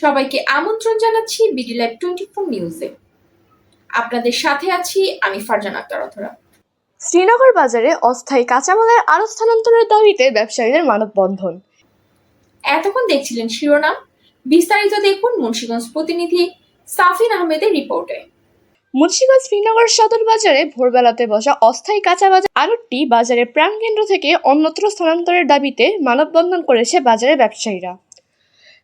সবাইকে আমন্ত্রণ জানাচ্ছি বিডি লাইভ টোয়েন্টি ফোর নিউজে। আপনাদের সাথে আছি আমি ফারজান আক্তার অথরা শ্রীনগর বাজারে অস্থায়ী কাঁচামালের আরও স্থানান্তরের দাবিতে ব্যবসায়ীদের মানববন্ধন। এতক্ষণ দেখছিলেন শিরোনাম। বিস্তারিত দেখুন মুন্সিগঞ্জ প্রতিনিধি সাফিন আহমেদের রিপোর্টে। মুন্সিগঞ্জ শ্রীনগর সদর বাজারে ভোরবেলাতে বসা অস্থায়ী কাঁচা বাজার আরতটি বাজারের প্রাণকেন্দ্র থেকে অন্যত্র স্থানান্তরের দাবিতে মানববন্ধন করেছে বাজারের ব্যবসায়ীরা।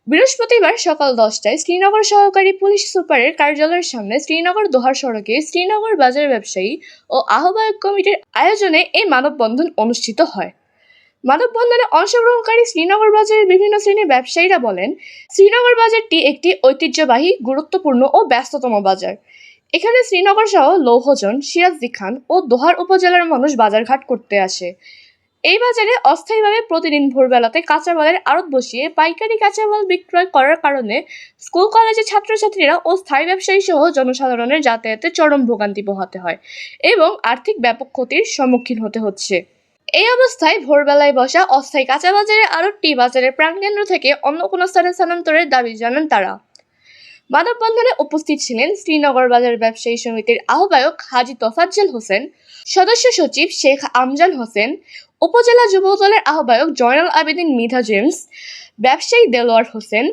বৃহস্পতিবার সকাল দশটায় শ্রীনগর সহকারী পুলিশ সুপারের কার্যালয়ের সামনে শ্রীনগর দোহার সড়কে শ্রীনগর বাজার ব্যবসায়ী ও আহ্বায়ক কমিটির আয়োজনে এই মানববন্ধন অনুষ্ঠিত হয়। মানববন্ধনে অংশগ্রহণকারী শ্রীনগর বাজারের বিভিন্ন শ্রেণির ব্যবসায়ীরা বলেন, শ্রীনগর বাজারটি একটি ঐতিহ্যবাহী, গুরুত্বপূর্ণ ও ব্যস্ততম বাজার। এখানে শ্রীনগর সহ লৌহজন, সিরাজদি খান ও দোহার উপজেলার মানুষ বাজারঘাট করতে আসে। এই বাজারে অস্থায়ীভাবে প্রতিদিন ভোরবেলাতে কাঁচা কাঁচামালের আড়ত বসিয়ে পাইকারি কাঁচামাল বিক্রয় করার কারণে স্কুল, কলেজের ছাত্রছাত্রীরা ও স্থায়ী ব্যবসায়ী সহ জনসাধারণের যাতায়াতে চরম ভোগান্তি পোহাতে হয় এবং আর্থিক ব্যাপক ক্ষতির সম্মুখীন হতে হচ্ছে। এই অবস্থায় ভোরবেলায় বসা অস্থায়ী কাঁচা বাজারে আরতটি বাজারের প্রাণকেন্দ্র থেকে অন্য কোনো স্থানে স্থানান্তরের দাবি জানান তারা। মানববন্ধনে উপস্থিত ছিলেন শ্রীনগর বাজার ব্যবসায়ী সমিতির আহ্বায়ক হাজি তোফাজ্জল হোসেন, সদস্য সচিব শেখ আমজান হোসেন উপজেলা যুব দলের আহ্বায়ক জয়নাল আবেদিন মিধা জেমস, ব্যবসায়ী দেলোয়ার হোসেন,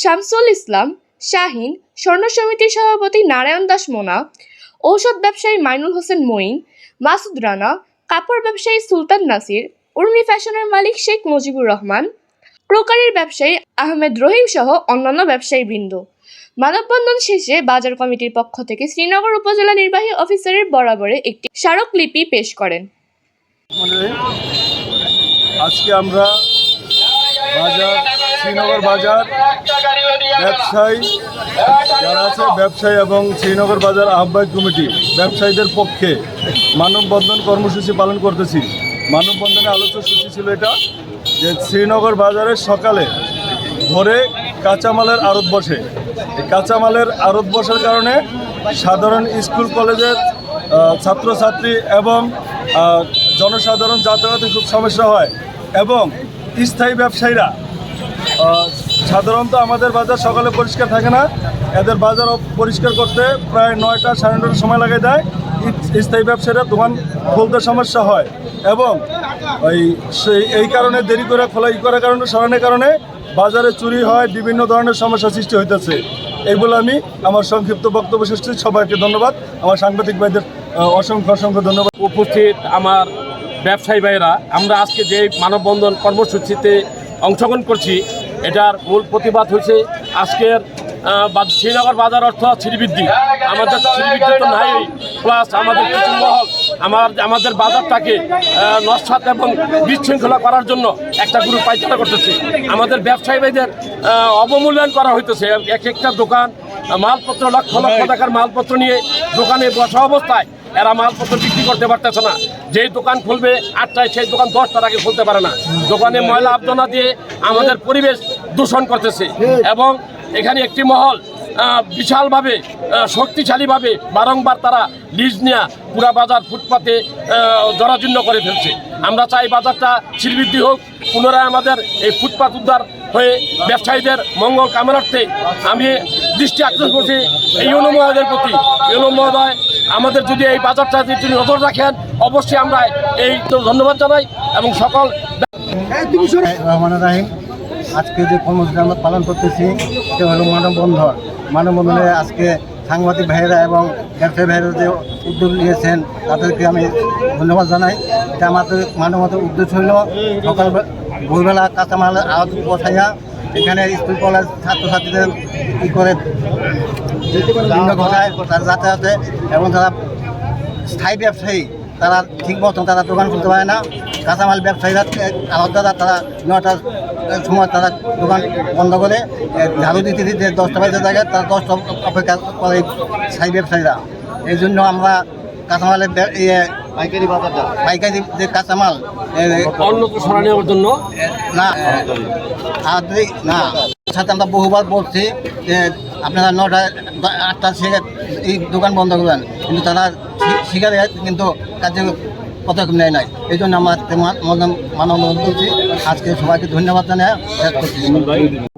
শামসুল ইসলাম, শাহিন, স্বর্ণ সমিতির সভাপতি নারায়ণ দাস মোনা, ঔষধ ব্যবসায়ী মাইনুল হোসেন মঈন, মাসুদ রানা, কাপড় ব্যবসায়ী সুলতান নাসির, উর্মি ফ্যাশনের মালিক শেখ মুজিবুর রহমান প্রকারের ব্যবসায়ী আহমেদ রহিম সহ অন্যান্য ব্যবসায়ী বৃন্দ। মানববন্ধন শেষে বাজার কমিটির পক্ষ থেকে শ্রীনগর উপজেলা নির্বাহী অফিসারের বরাবরে একটি স্মারকলিপি পেশ করেন। আজকে আমরা বাজার, শ্রীনগর বাজার ব্যবসায়ী যারা আছে, ব্যবসায়ী এবং শ্রীনগর বাজার আহ্বায়ক কমিটি, ব্যবসায়ীদের পক্ষে মানববন্ধন কর্মসূচি পালন করতেছি। মানববন্ধনে আলোচ্য সূচি ছিল এটা, যে শ্রীনগর বাজারে সকালে ভোরে কাঁচামালের আড়ত বসে। কাঁচামালের আড়ত বসার কারণে সাধারণ স্কুল, কলেজের ছাত্রছাত্রী এবং জনসাধারণ যাতায়াতে খুব সমস্যা হয় এবং স্থায়ী ব্যবসায়ীরা সাধারণত আমাদের বাজার সকালে পরিষ্কার থাকে না। এদের বাজার পরিষ্কার করতে প্রায় নয়টা সাড়ে নটার সময় লাগে দেয় স্থায়ী ব্যবসায়ীরা দোকান খুলতে সমস্যা হয় এবং ওই সেই এই কারণে দেরি করে খোলা ই করার কারণে, সরানোর কারণে বাজারে চুরি হয়, বিভিন্ন ধরনের সমস্যা সৃষ্টি হইতেছে। এইগুলো আমি আমার সংক্ষিপ্ত বক্তব্য শেষ সবাইকে ধন্যবাদ। আমার সাংবাদিক ভাইদের অসংখ্য অসংখ্য ধন্যবাদ। উপস্থিত আমার ব্যবসায়ী ভাইয়েরা আমরা আজকে যে মানববন্ধন কর্মসূচিতে অংশগ্রহণ করছি এটার মূল প্রতিবাদ হয়েছে আজকের শ্রীনগর বাজার অর্থ শ্রীবৃদ্ধি। আমাদের শ্রীবৃদ্ধি তো নাই প্লাস আমাদের কিছু মহল আমার আমাদের বাজারটাকে নস্বাত এবং বিশৃঙ্খলা করার জন্য একটা গ্রুপ পাইচারা করতেছে। আমাদের ব্যবসায়ী ভাইদের অবমূল্যায়ন করা হইতেছে। এক একটা দোকান মালপত্র লক্ষ লক্ষ টাকার মালপত্র নিয়ে দোকানে বসা অবস্থায় এরা মালপত্র বিক্রি করতে পারতেছে না। যেই দোকান খুলবে আটটায় সেই দোকান দশটার আগে খুলতে পারে না। দোকানে ময়লা আবর্জনা দিয়ে আমাদের পরিবেশ দূষণ করতেছে। এবং এখানে একটি মহল বিশালভাবে শক্তিশালীভাবে বারংবার তারা লিজ নেওয়া পুরা বাজার ফুটপাতে জরাজীর্ণ করে ফেলছে। আমরা চাই বাজারটা শিলবৃদ্ধি হোক পুনরায় আমাদের এই ফুটপাত উদ্ধার হয়ে ব্যবসায়ীদের মঙ্গল কামনার্থে আমি দৃষ্টি আকর্ষণ করছি এই ইউনো মহোদয়ের প্রতি। ইউনো মহোদয় আমাদের যদি এই বাজারটা যদি নজর রাখেন অবশ্যই আমরা এই তো ধন্যবাদ জানাই এবং সকল রহমান রাহিম আজকে যে কর্মসূচি আমরা পালন করতেছি সেটা হলো মানববন্ধন। মানববন্ধনে আজকে সাংবাদিক ভাইয়েরা এবং ব্যবসায়ী ভাইয়েরা যে উদ্যোগ নিয়েছেন, তাদেরকে আমি ধন্যবাদ জানাই। এটা আমাদের মানবতার উদ্দেশ্য হলো সকাল ভোরবেলা কাঁচামাল আওয়াজ বসাইয়া এখানে স্কুল, কলেজ ছাত্রছাত্রীদের ই করে বিভিন্ন ঘটায় তার যাতায়াতে এবং তারা স্থায়ী ব্যবসায়ী, তারা ঠিক মতন তারা দোকান খুলতে পারে না। কাঁচামাল ব্যবসায়ীরা আলাদা তারা নটার সময় তারা দোকান বন্ধ করে ঝাড়ু দিতে দিতে দশটা বাজে জায়গায় তারা দশটা অপেক্ষা করে স্থায়ী ব্যবসায়ীরা। এই জন্য আমরা কাঁচামালের ইয়ে পাইকারি বাজারটা। পাইকারি যে কাঁচামাল অন্য সরা নেওয়ার জন্য? না। আর না। সাথে আমরা বহুবার বলছি যে আপনারা নটা আটটা থেকে এই দোকান বন্ধ করবেন। কিন্তু তারা শিকারে কিন্তু কাজে পদক্ষেপ নেয় নাই। এই জন্য আমার মানব আজকে সবাইকে ধন্যবাদ জানিয়ে।